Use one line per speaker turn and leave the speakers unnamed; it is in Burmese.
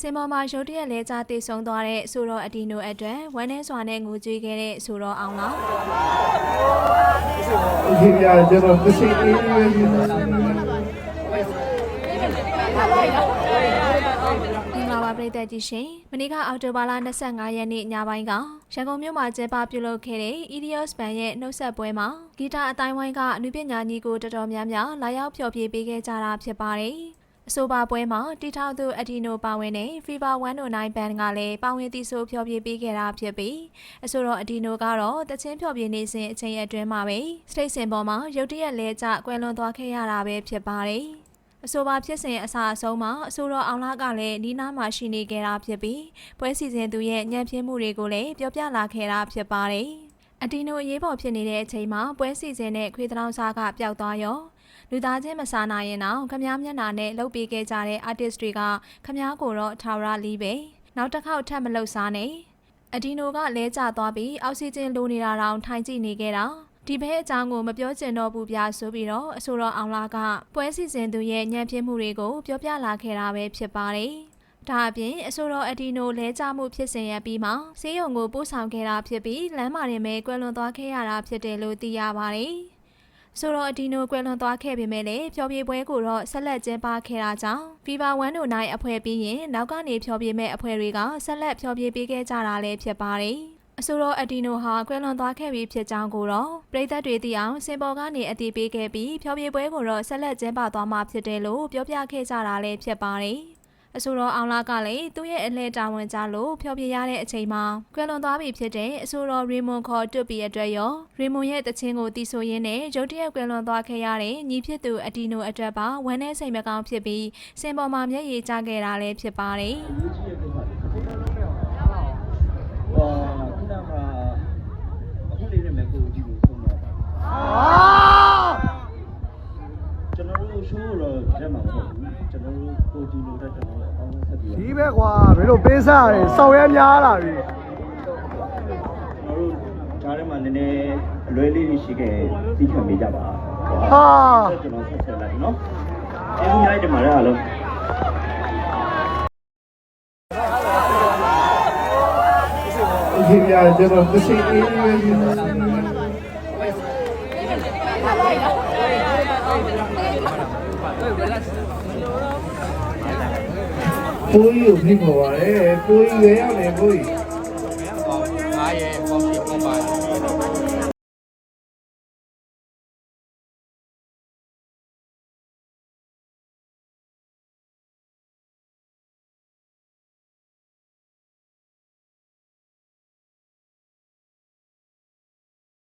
စင်ပေါ်မှာရုတ်တရက်လဲကြတည်ဆုံသွားတဲ့ဆိုတော့အဒီနိုအတွက်ဝမ်းနဲ့စွာနဲ့ငိုကြွေးခဲ့တဲ့ဆိုတော့အောင်လား
ဒီပြကျွန်တော်တစ်စိတ်အေးအေးပဲယူနေတယ်
မင်္ဂလာပါပရိသတ်ကြီးရှင်မနေ့ကအောက်တိုဘာလ25ရက်နေ့ညပိုင်းကရန်ကုန်မြို့မှာကျင်းပပြုလုပ်ခဲ့တဲ့ Idios Band ရဲ့နှုတ်ဆက်ပွဲမှာဂီတအတိုင်းဝိုင်းကအနုပညာညီကိုတော်တော်များများလာရောက်ဖျော်ဖြေပေးခဲ့ကြတာဖြစ်ပါတယ် အဆိုပါပွဲမှာတီထောက်သူအဒီနိုပါဝင်တဲ့ Fever 109 Band ကလည်းပါဝင်တီဆိုဖျော်ဖြေပေးခဲ့တာဖြစ်ပြီးအဆိုတော့အဒီနိုကတော့တချင်းဖျော်ဖြေနေစဉ်အချိန်အတွင်းမှာပဲစတိတ်စင်ပေါ်မှာရုတ်တရက်လဲကျကွယ်လွန်သွားခဲ့ရတာပဲဖြစ်ပါတယ်အဆိုပါဖြစ်စဉ်အစအဆုံးမှာအဆိုတော်အောင်လာကလည်းနီးနားမှာရှိနေခဲ့တာဖြစ်ပြီးပွဲစီစဉ်သူရဲ့ညံ့ဖျင်းမှုတွေကိုလည်းပြောပြလာခဲ့တာဖြစ်ပါတယ်အဒီနိုအရေးပေါ်ဖြစ်နေတဲ့အချိန်မှာပွဲစီစဉ်တဲ့ခွေးတောင်စားကပျောက်သွားရော လူသားချင်းမစားနိုင်ရင်တော့ခမားမျက်နှာနဲ့လှုပ်ပေးခဲ့ကြတဲ့ artist တွေကခမားကိုတော့ထာဝရလီးပဲနောက်တစ်ခေါက်ထပ်မလှုပ်စားနဲ့အဒီနိုကလဲကျသွားပြီးအောက်ဆီဂျင်လိုနေတာတောင်ထိုင်ကြည့်နေခဲ့တာဒီဘဲအကြောင်းကိုမပြောချင်တော့ဘူးပြဆိုပြီးတော့အဆိုတော်အောင်လာကပွဲစီစဉ်သူရဲ့ညံ့ဖျင်းမှုတွေကိုပြောပြလာခဲ့တာပဲဖြစ်ပါတယ်ဒါအပြင်အဆိုတော်အဒီနိုလဲကျမှုဖြစ်စဉ်ရပြီးမှဆေးရုံကိုပို့ဆောင်ခဲ့တာဖြစ်ပြီးလမ်းမှာတင်ပဲကွယ်လွန်သွားခဲ့ရတာဖြစ်တယ်လို့သိရပါတယ်။ ဆိုတော့အဒီနိုကွယ်လွန်သွားခဲ့ပေမဲ့လည်းဖျော်ဖြေပွဲကိုတော့ဆက်လက်ကျင်းပခဲ့တာကြောင့် Viva 109အဖွဲ့ပြီးရင်နောက်ကနေဖျော်ဖြေမဲ့အဖွဲ့တွေကဆက်လက်ဖျော်ဖြေပေးခဲ့ကြတာလည်းဖြစ်ပါတယ်။အဆိုတော့အဒီနိုဟာကွယ်လွန်သွားခဲ့ပြီးဖြစ်ကြောင်းကိုတော့ပြည်သက်တွေသိအောင်စင်ပေါ်ကနေအတည်ပြုခဲ့ပြီးဖျော်ဖြေပွဲကိုတော့ဆက်လက်ကျင်းပသွားမှာဖြစ်တယ်လို့ပြောပြခဲ့ကြတာလည်းဖြစ်ပါတယ်။ အဆိုတော်အောင်လာကလည်းသူ့ရဲ့အလှည့်တာဝန်ကြလို့ဖျော်ဖြေရတဲ့အချိန်မှာကွယ်လွန်သွားပြီဖြစ်တဲ့အဆိုတော်ရီမွန်ခေါ်တွတ်ပီအတွက်ရောရီမွန်ရဲ့တခြင်းကိုတီးဆိုရင်းနဲ့ရုတ်တရက်ကွယ်လွန်သွားခဲ့ရတဲ့ညီဖြစ်သူအတီနိုအတွက်ပါဝမ်းနဲ့စိတ်မကောင်းဖြစ်ပြီးစင်ပေါ်မှာမျက်ရည်ကျခဲ့တာလည်းဖြစ်ပါတယ်
ကျွန်တော်တို့ကိုကြည့်လို့တက်ကျွန်တော်တို့အကောင်းဆုံးဆက်ပြီး
ဒီပဲကွာမင်းတို့ပေးစားရတယ်စောက်ရဲများလာပြီ
ကျွန်တော်တို့ကြားထဲမှာနည်းနည်းအလွဲလေးရှိခဲ့ပြီးခံပေးကြပါ
ဟာ
ကျွန်တော်ဆက်ဆက်လိုက်နော်ကျေးဇူးများတင်ပါတယ်အားလုံး
ဒီပြကျွန် ကိုကြီးကိုဖိတ်ခေါ်ပါတယ်ကိုကြီးလည်းရောက်တယ်ကိုကြီးငါရဲ့ပေါ့ပြပေါ့ပါ